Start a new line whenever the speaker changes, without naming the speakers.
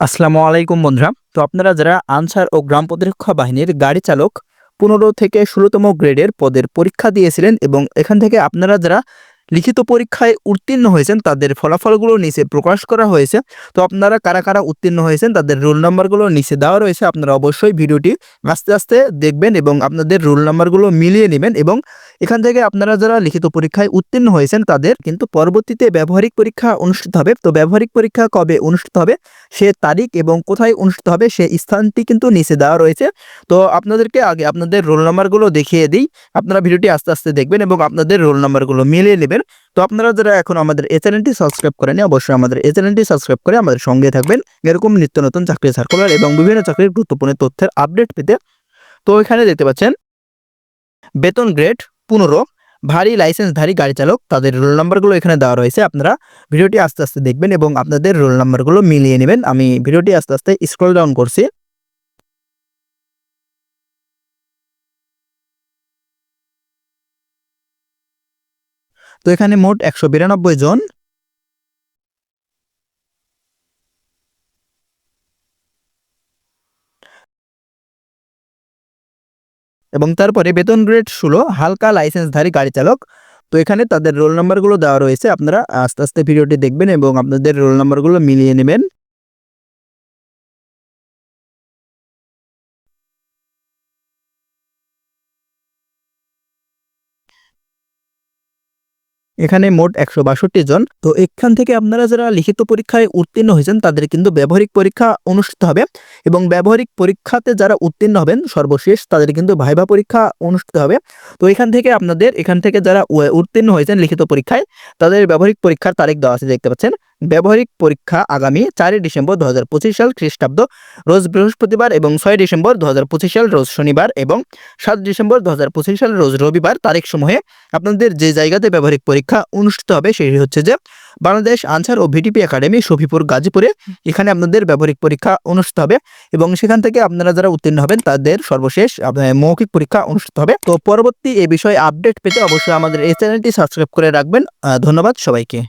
আসসালামু আলাইকুম বন্ধুরা। তো আপনারা যারা আনসার ও গ্রাম প্রতিরক্ষা বাহিনীর গাড়ি চালক, পনেরো থেকে ষোলোতম গ্রেডের পদের পরীক্ষা দিয়েছিলেন এবং এখান থেকে আপনারা যারা লিখিত পরীক্ষায় উত্তীর্ণ হয়েছেন, তাদের ফলাফলগুলো নিচে প্রকাশ করা হয়েছে। তো আপনারা কারা কারা উত্তীর্ণ হয়েছেন, তাদের রোল নাম্বারগুলো নিচে দেওয়া রয়েছে। আপনারা অবশ্যই ভিডিওটি আস্তে আস্তে দেখবেন এবং আপনাদের রোল নাম্বারগুলো মিলিয়ে নেবেন এবং এখান থেকে আপনারা যারা লিখিত পরীক্ষায় উত্তীর্ণ হয়েছেন, তাদের কিন্তু পরবর্তীতে ব্যবহারিক পরীক্ষা অনুষ্ঠিত হবে। তো ব্যবহারিক পরীক্ষা কবে অনুষ্ঠিত হবে, সে তারিখ এবং কোথায় অনুষ্ঠিত হবে, সে স্থানটি কিন্তু নিচে দেওয়া রয়েছে। তো আপনাদেরকে আগে আপনাদের রোল নাম্বারগুলো দেখিয়ে দিই। আপনারা ভিডিওটি আস্তে আস্তে দেখবেন এবং আপনাদের রোল নাম্বারগুলো মিলিয়ে নেবেন। তো আপনারা যারা এখন আমাদের এই চ্যানেলটি সাবস্ক্রাইব করেনি অবশ্যই আমাদের এই চ্যানেলটি সাবস্ক্রাইব করে আমাদের সঙ্গে থাকবেন। এরকম নিত্য নতুন চাকরি সার্কুলার এবং বিভিন্ন চাকরির গুরুত্বপূর্ণ তথ্যের আপডেট পেতে তো এখানে দেখতে পাচ্ছেন, বেতন গ্রেড পনেরো, ভারী লাইসেন্সধারী গাড়ি চালক, তাদের রোল নাম্বারগুলো এখানে দেওয়া রয়েছে, আপনারা ভিডিওটি আস্তে আস্তে দেখবেন এবং আপনাদের রোল নাম্বারগুলো মিলিয়ে নেবেন। আমি ভিডিওটি আস্তে আস্তে স্ক্রল ডাউন করছি। তো এখানে মোট একশো বিরানব্বই জন এবং তারপরে বেতন গ্রেড ষোলো, হালকা লাইসেন্সধারী গাড়ি চালক। তো এখানে তাদের রোল নাম্বারগুলো দেওয়া রয়েছে, আপনারা আস্তে আস্তে ভিডিওটি দেখবেন এবং আপনাদের রোল নাম্বারগুলো মিলিয়ে নেবেন। এখানে মোট একশো বাষট্টি জন। তো এখান থেকে আপনারা যারা লিখিত পরীক্ষায় উত্তীর্ণ হয়েছেন, তাদের কিন্তু ব্যবহারিক পরীক্ষা অনুষ্ঠিত হবে এবং ব্যবহারিক পরীক্ষাতে যারা উত্তীর্ণ হবেন সর্বশেষ, তাদের কিন্তু ভাইভা পরীক্ষা অনুষ্ঠিত হবে। তো এখান থেকে আপনাদের, এখান থেকে যারা উত্তীর্ণ হয়েছেন লিখিত পরীক্ষায়, তাদের ব্যবহারিক পরীক্ষার তারিখ দেওয়া আছে, দেখতে পাচ্ছেন। ব্যবহারিক পরীক্ষা আগামী চারই ডিসেম্বর দু হাজার পঁচিশ সাল খ্রিস্টাব্দ, রোজ বৃহস্পতিবার এবং ছয় ডিসেম্বর দু হাজার পঁচিশ সাল রোজ শনিবার এবং সাত ডিসেম্বর দু হাজার পঁচিশ সাল রোজ রবিবার তারিখ সমূহে আপনাদের যে জায়গাতে ব্যবহারিক পরীক্ষা অনুষ্ঠিত হবে সেটি হচ্ছে যে বাংলাদেশ আনসার ও ভিটিপি একাডেমি শফিপুর গাজীপুরে এখানে আপনাদের ব্যবহারিক পরীক্ষা অনুষ্ঠিত হবে এবং সেখান থেকে আপনারা যারা উত্তীর্ণ হবেন তাদের সর্বশেষ মৌখিক পরীক্ষা অনুষ্ঠিত হবে। তো পরবর্তী এ বিষয়ে আপডেট পেতে অবশ্যই আমাদের এই চ্যানেলটি সাবস্ক্রাইব করে রাখবেন। ধন্যবাদ সবাইকে।